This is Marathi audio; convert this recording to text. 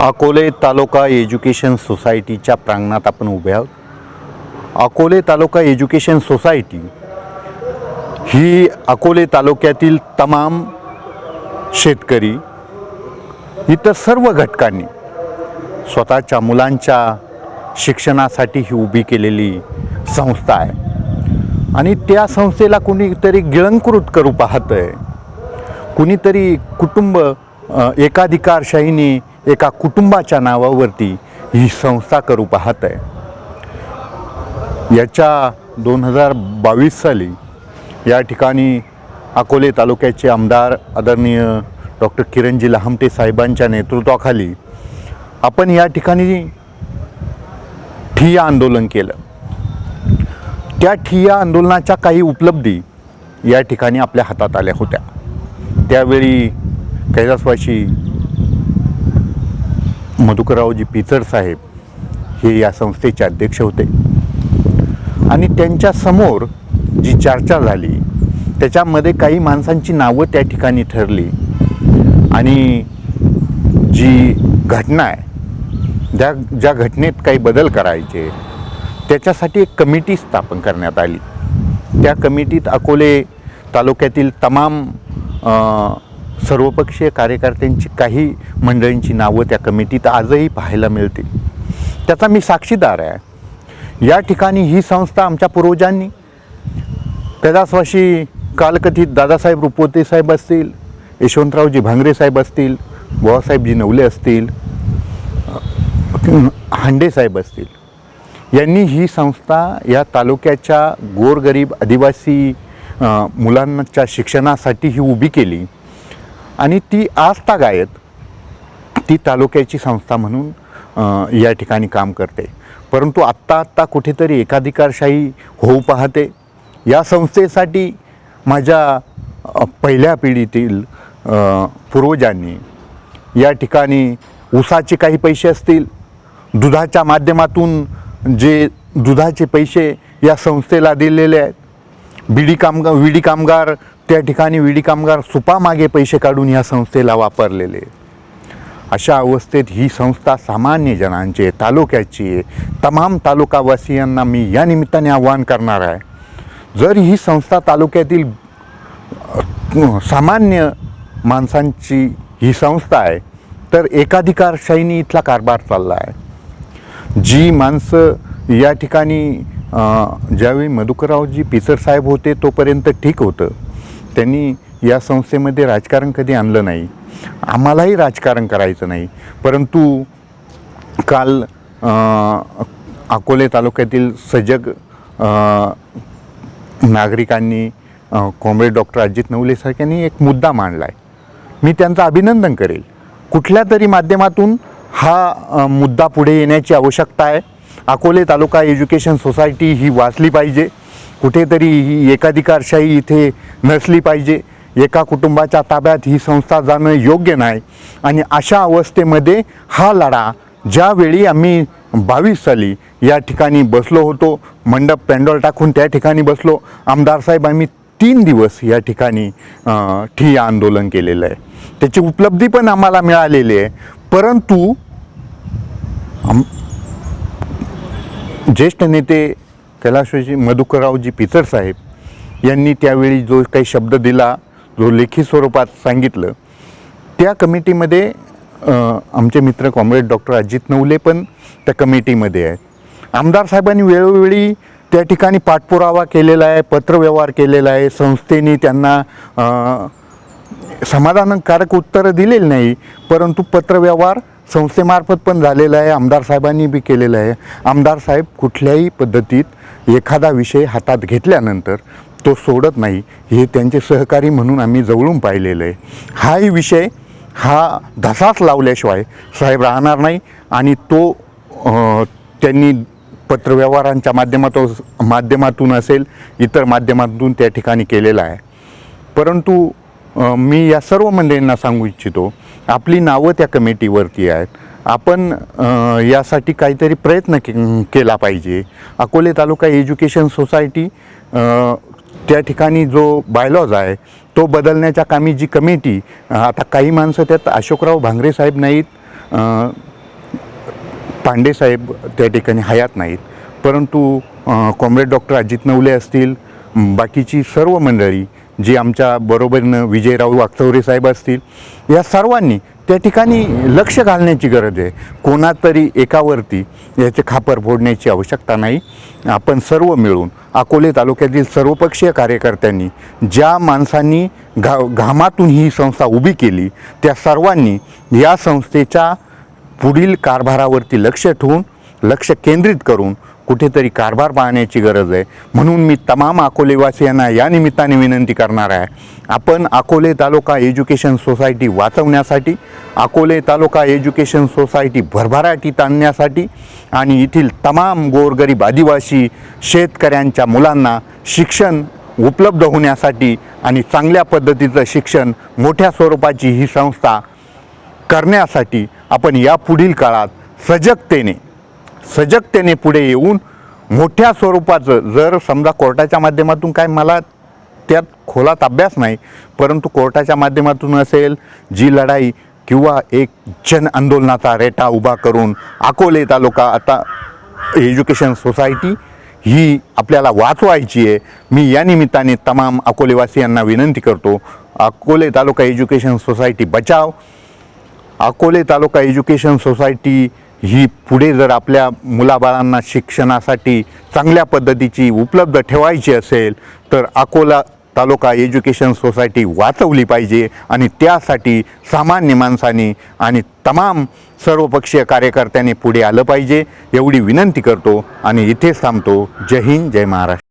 अकोले तालुका एज्युकेशन सोसायटीच्या प्रांगणात आपण उभे आहोत. अकोले तालुका एज्युकेशन सोसायटी ही अकोले तालुक्यातील तमाम शेतकरी इतर सर्व घटकांनी स्वतःच्या मुलांच्या शिक्षणासाठी ही उभी केलेली संस्था आहे. आणि त्या संस्थेला कुणीतरी गिळंकृत करू पाहतं आहे कुणीतरी कुटुंब एकाधिकारशाहीने एका कुटुंबाच्या नावावरती ही संस्था करू पाहत आहे. याच्या दोन हजार बावीस साली या ठिकाणी अकोले तालुक्याचे आमदार आदरणीय डॉक्टर किरणजी लहामटे साहेबांच्या नेतृत्वाखाली आपण या ठिकाणी ठिय्या आंदोलन केलं. त्या ठिय्या आंदोलनाच्या काही उपलब्धी या ठिकाणी आपल्या हातात आल्या होत्या. त्यावेळी कैलासवासी मधुकररावजी पिचड साहेब हे या संस्थेचे अध्यक्ष होते. आणि त्यांच्यासमोर जी चर्चा झाली त्याच्यामध्ये काही माणसांची नावं त्या ठिकाणी ठरली. आणि जी घटना आहे ज्या ज्या घटनेत काही बदल करायचे त्याच्यासाठी एक कमिटी स्थापन करण्यात आली. त्या कमिटीत अकोले तालुक्यातील तमाम सर्वपक्षीय कार्यकर्त्यांची काही मंडळींची नावं त्या कमिटीत आजही पाहायला मिळतील. त्याचा मी साक्षीदार आहे. या ठिकाणी ही संस्था आमच्या पूर्वजांनी कैलासवासी कालकथित दादासाहेब रुपवते साहेब असतील यशवंतरावजी भांगरे साहेब असतील बुवासाहेबजी नवले असतील हांडे साहेब असतील. यांनी ही संस्था या तालुक्याच्या गोरगरीब आदिवासी मुलांच्या शिक्षणासाठी ही उभी केली. आणि ती आजतागायत ती तालुक्याची संस्था म्हणून या ठिकाणी काम करते. परंतु आत्ता आत्ता कुठेतरी एकाधिकारशाही होऊ पाहते. या संस्थेसाठी माझ्या पहिल्या पिढीतील पूर्वजांनी या ठिकाणी ऊसाचे काही पैसे असतील दुधाच्या माध्यमातून जे दुधाचे पैसे या संस्थेला दिलेले आहेत विडी कामगार विडी कामगार त्या ठिकाणी विडी कामगार सुपामागे पैसे काढून या संस्थेला वापरलेले. अशा अवस्थेत ही संस्था सामान्य जणांचे तालुक्याची आहे. तमाम तालुकावासियांना मी या निमित्ताने आव्हान करणार आहे. जर ही संस्था तालुक्यातील सामान्य माणसांची ही संस्था आहे तर एकाधिकारशाहीने इथला कारभार चालला आहे. जी माणसं या ठिकाणी ज्यावेळी मधुकररावजी पिचर साहेब होते तोपर्यंत ठीक होतं. त्यांनी या संस्थेमध्ये राजकारण कधी आणलं नाही. आम्हालाही राजकारण करायचं नाही. परंतु काल अकोले तालुक्यातील सजग नागरिकांनी कॉम्रेड डॉक्टर अजित नवलेसारख्यांनी एक मुद्दा मांडला आहे मी त्यांचं अभिनंदन करेल. कुठल्या तरी माध्यमातून हा मुद्दा पुढे येण्याची आवश्यकता आहे. अकोले तालुका एज्युकेशन सोसायटी ही वाचली पाहिजे. कुठेतरी ही एकाधिकारशाही इथे नसली पाहिजे. एका कुटुंबाच्या ताब्यात ही संस्था जाणं योग्य नाही. आणि अशा अवस्थेमध्ये हा लढा ज्यावेळी आम्ही बावीस साली या ठिकाणी बसलो होतो मंडप पॅन्डॉल टाकून त्या ठिकाणी बसलो आमदार साहेब आम्ही तीन दिवस या ठिकाणी अ, आंदोलन केलेलं आहे. त्याची उपलब्धी पण आम्हाला मिळालेली आहे. परंतु आम ज्येष्ठ नेते कैलासवासी मधुकररावजी पितरसाहेब साहेब यांनी त्यावेळी जो काही शब्द दिला जो लेखी स्वरूपात सांगितलं त्या कमिटीमध्ये आमचे मित्र कॉम्रेड डॉक्टर अजित नवले पण त्या कमिटीमध्ये आहेत. आमदार साहेबांनी वेळोवेळी त्या ठिकाणी पाठपुरावा केलेला आहे पत्रव्यवहार केलेला आहे संस्थेने त्यांना समाधानकारक उत्तरं दिलेली नाही परंतु पत्रव्यवहार संस्थेमार्फत पण झालेला आहे आमदार साहेबांनी बी केलेलं आहे. आमदार साहेब कुठल्याही पद्धतीत एखादा विषय हातात घेतल्यानंतर तो सोडत नाही हे त्यांचे सहकारी म्हणून आम्ही जवळून पाहिलेलं आहे. हाही विषय हा धसाच लावल्याशिवाय साहेब राहणार नाही आणि तो त्यांनी पत्रव्यवहारांच्या माध्यमातून माध्यमातून असेल इतर माध्यमातून त्या ठिकाणी केलेला आहे. परंतु मी या सर्व मंडळींना सांगू इच्छितो आपली नावं त्या कमिटीवरती आहेत. आपण यासाठी काहीतरी प्रयत्न के केला पाहिजे. अकोले तालुका एज्युकेशन सोसायटी त्या ठिकाणी जो बायलॉज आहे तो बदलण्याच्या कामी जी कमिटी आता काही माणसं त्यात अशोकराव भांगरे साहेब नाहीत पांडे साहेब त्या ठिकाणी हयात नाहीत. परंतु कॉम्रेड डॉक्टर अजित नवले असतील बाकीची सर्व मंडळी जी आमच्या बरोबरीनं विजयराव वागचौरे साहेब असतील या सर्वांनी त्या ठिकाणी लक्ष घालण्याची गरज आहे. कोणातरी एकावरती याचे खापर फोडण्याची आवश्यकता नाही. आपण सर्व मिळून अकोले तालुक्यातील सर्वपक्षीय कार्यकर्त्यांनी ज्या माणसांनी घा घामातून ही संस्था उभी केली त्या सर्वांनी या संस्थेच्या पुढील कारभारावरती लक्ष ठेवून लक्ष केंद्रित करून कुठेतरी कारभार पाहण्याची गरज आहे. म्हणून मी तमाम अकोलेवासियांना या निमित्ताने विनंती करणार आहे. आपण अकोले तालुका एज्युकेशन सोसायटी वाचवण्यासाठी अकोले तालुका एज्युकेशन सोसायटी भरभराटीत आणण्यासाठी आणि येथील तमाम गोरगरीब आदिवासी शेतकऱ्यांच्या मुलांना शिक्षण उपलब्ध होण्यासाठी आणि चांगल्या पद्धतीचं शिक्षण मोठ्या स्वरूपाची ही संस्था करण्यासाठी आपण या पुढील काळात सजगतेने सजगतेने पुढे येऊन मोठ्या स्वरूपाचं जर समजा कोर्टाच्या माध्यमातून काय मला त्यात खोलात अभ्यास नाही परंतु कोर्टाच्या माध्यमातून असेल जी लढाई किंवा एक जन आंदोलनाचा रेटा उभा करून अकोले तालुका आता एज्युकेशन सोसायटी ही आपल्याला वाचवायची आहे मी या निमित्ताने तमाम अकोलेवासियांना विनंती करतो अकोले तालुका एज्युकेशन सोसायटी बचाव अकोले तालुका एज्युकेशन सोसायटी ही पुढे जर आपल्या मुलाबाळांना शिक्षणासाठी चांगल्या पद्धतीची उपलब्ध ठेवायची असेल तर अकोला तालुका एज्युकेशन सोसायटी वाचवली पाहिजे आणि त्यासाठी सामान्य माणसांनी आणि तमाम सर्वपक्षीय कार्यकर्त्यांनी पुढे आलं पाहिजे. एवढी विनंती करतो आणि इथेच थांबतो. जय हिंद जय महाराष्ट्र.